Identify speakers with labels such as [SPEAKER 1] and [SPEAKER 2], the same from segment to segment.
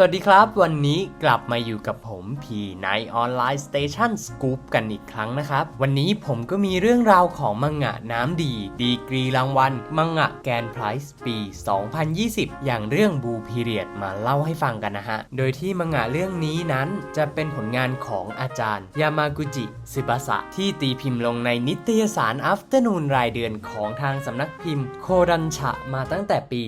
[SPEAKER 1] สวัสดีครับ วันนี้กลับมาอยู่กับผมพีในออนไลน์สเตชันสกู๊ปกันอีกครั้งนะครับ วันนี้ผมก็มีเรื่องราวของมังงะน้ำดี ดีกรีรางวัล มังงะแกนไพรส์ปี 2020 อย่างเรื่องบูพีเรียดมาเล่าให้ฟังกันนะฮะ โดยที่มังงะเรื่องนี้นั้นจะเป็นผลงานของอาจารย์ ยามากุจิซึบาสะที่ตีพิมพ์ลงในนิตยสาร Afternoon รายเดือนของทางสำนักพิมพ์โคดันชะมาตั้งแต่ปี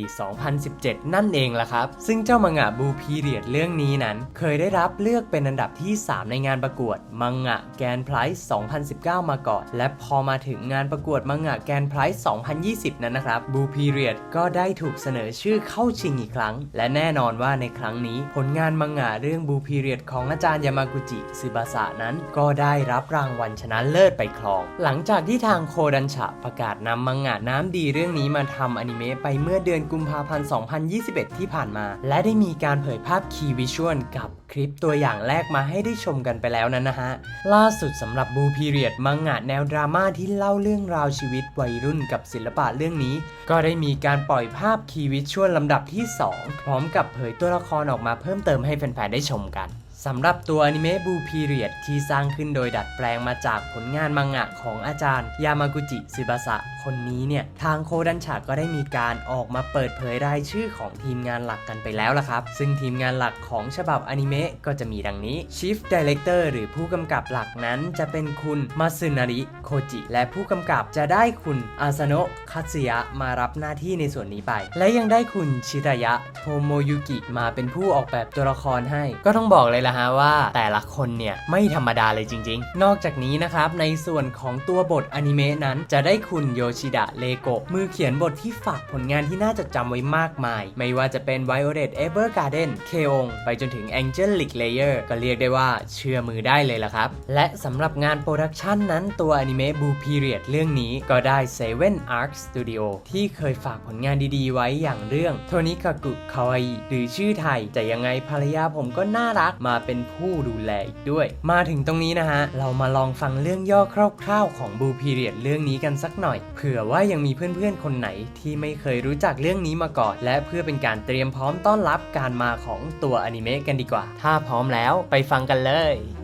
[SPEAKER 1] 2017 นั่นเองละครับ ซึ่งเจ้ามังงะบูพีเรียดเรื่องนี้นั้น เคยได้รับเลือกเป็นอันดับที่ 3 ในงานประกวดมังงะแกนไพรส์2019 มาก่อน และพอมาถึงงานประกวดมังงะแกนไพรส์2020 นั้นนะครับบูพีเรียดก็ได้ถูกเสนอชื่อเข้าชิงอีกครั้ง และแน่นอนว่าในครั้งนี้ ผลงานมังงะเรื่องบูพีเรียดของอาจารย์ยามากุจิซึบาสะนั้น ก็ได้รับรางวัลชนะเลิศไปครอง หลังจากที่ทางโคดันชะประกาศนำมังงะน้ำดีเรื่องนี้มาทำอนิเมะไปเมื่อเดือนกุมภาพันธ์ 2021 ที่ผ่านมา และได้มีการเผยภาพคีย์วิชวลกับคลิปตัวอย่างแรกมาให้ได้ชมกันไปแล้วนั้นนะฮะ ล่าสุดสำหรับบูพีเรียดมังงะแนวดราม่าที่เล่าเรื่องราวชีวิตวัยรุ่นกับศิลปะเรื่องนี้ ก็ได้มีการปล่อยภาพคีย์วิชวลลำดับที่ 2 พร้อมกับเผยตัวละครออกมาเพิ่มเติมให้แฟนๆได้ชมกัน สำหรับตัวอนิเมะบูพีเรียดที่สร้างขึ้นโดยดัดแปลงมาจากผลงานมังงะของอาจารย์ ยามากุจิซึบาสะ คนนี้เนี่ย ทางโคดันฉะก็ได้มีการออกมาเปิดเผยรายชื่อของทีมงานหลักกันไปแล้วละครับ ซึ่งทีมงานหลักของฉบับอนิเมะก็จะมีดังนี้ Chief Director หรือผู้กำกับหลักนั้นจะเป็นคุณมาซึนาริโคจิ และผู้กำกับจะได้คุณอาซาโนะคัสึยะมารับหน้าที่ในส่วนนี้ไป และยังได้คุณชิรายะโทโมยุกิมาเป็นผู้ออกแบบตัวละครให้ ก็ต้องบอกเลยละฮะว่าแต่ละคนเนี่ยไม่ธรรมดาเลยจริง ๆ นอกจากนี้นะครับในส่วนของตัวบทอนิเมะนั้น จะได้คุณโยชิดะเลโกะมือเขียนบทที่ฝากผลงานที่น่าจดจำไว้มากมาย ไม่ว่าจะเป็น Violet Evergarden เคองไปจนถึง Angelic Layer ก็เรียกได้ว่าเชื่อมือได้เลยละครับ และสำหรับงานโปรดักชันนั้นตัวอนิเมะบูพีเรียดเรื่องนี้ก็ได้ Seven Arc Studio ที่เคยฝากผลงานดีๆ ไว้อย่างเรื่องโทนิกากุคาวาอิหรือชื่อไทย จะยังไงภรรยาผมก็น่ารักมาเป็นผู้ดูแลอีกด้วย มาถึงตรงนี้นะฮะ เรามาลองฟังเรื่องย่อคร่าวๆ ของบูพีเรียดเรื่องนี้กันสักหน่อย เผื่อว่ายังมีเพื่อนๆคนไหนที่ไม่เคยรู้จักเรื่องนี้มาก่อน และเพื่อเป็นการเตรียมพร้อมต้อนรับการมาของตัวอนิเมะกันดีกว่า ถ้าพร้อมแล้วไปฟังกันเลย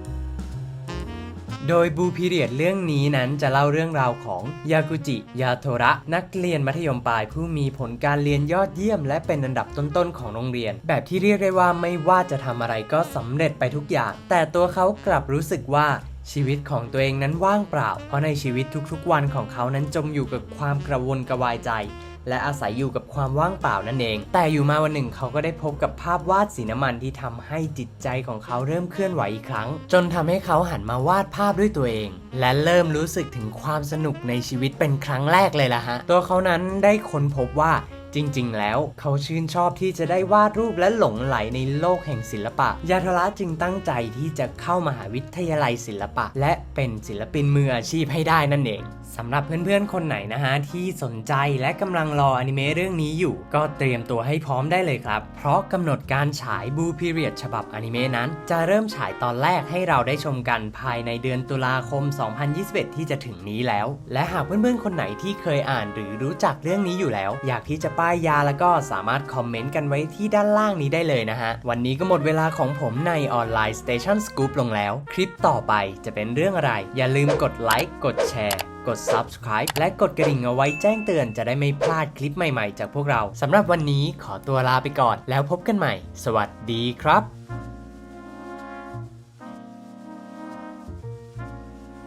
[SPEAKER 1] โดยบูพีเรียดเรื่องนี้นั้นจะเล่าเรื่องราวของยากุจิ ยาโทระ นักเรียนมัธยมปลายผู้มีผลการเรียนยอดเยี่ยม และเป็นอันดับต้นๆของโรงเรียน แบบที่เรียกได้ว่าไม่ว่าจะทำอะไรก็สำเร็จไปทุกอย่าง แต่ตัวเขากลับรู้สึกว่า ชีวิตของตัวเองนั้นว่างเปล่า เพราะในชีวิตทุกๆวันของเขานั้นจมอยู่กับความกระวนกระวายใจ และอาศัยอยู่กับความว่างเปล่านั่นเอง แต่อยู่มาวันหนึ่งเขาก็ได้พบกับภาพวาดสีน้ำมันที่ทำให้จิตใจของเขาเริ่มเคลื่อนไหวอีกครั้ง จนทำให้เขาหันมาวาดภาพด้วยตัวเอง และเริ่มรู้สึกถึงความสนุกในชีวิตเป็นครั้งแรกเลยล่ะฮะ ตัวเขานั้นได้ค้นพบว่า จริง ๆ แล้ว เขาชื่นชอบที่จะได้วาดรูปและหลงไหลในโลกแห่งศิลปะ ยาทระจึงตั้งใจที่จะเข้ามหาวิทยาลัยศิลปะ และเป็นศิลปินมืออาชีพให้ได้นั่นเองสำหรับเพื่อนๆ คนไหนนะฮะ ที่สนใจและกำลังรออนิเมะเรื่องนี้อยู่ ก็เตรียมตัวให้พร้อมได้เลยครับ เพราะกำหนดการฉายบูพีเรียดฉบับอนิเมะนั้น จะเริ่มฉายตอนแรกให้เราได้ชมกันภายในเดือนตุลาคม 2021 ที่จะถึงนี้แล้ว และหากเพื่อนๆ คนไหนที่เคยอ่านหรือรู้จักเรื่องนี้อยู่แล้ว อยากที่จะปั้ป้ายยาแล้วก็สามารถคอมเมนต์กันไว้ที่ด้านล่างนี้ได้เลยนะฮะ วันนี้ก็หมดเวลาของผมในออนไลน์ Station Scoop ลงแล้ว คลิปต่อไปจะเป็นเรื่องอะไร อย่าลืมกดไลค์กดแชร์ กด subscribe และกดกระดิ่งเอาไว้แจ้งเตือนจะได้ไม่พลาดคลิปใหม่ๆ จากพวกเราสำหรับวันนี้ขอตัวลาไปก่อนแล้วพบกันใหม่ สวัสดีครับ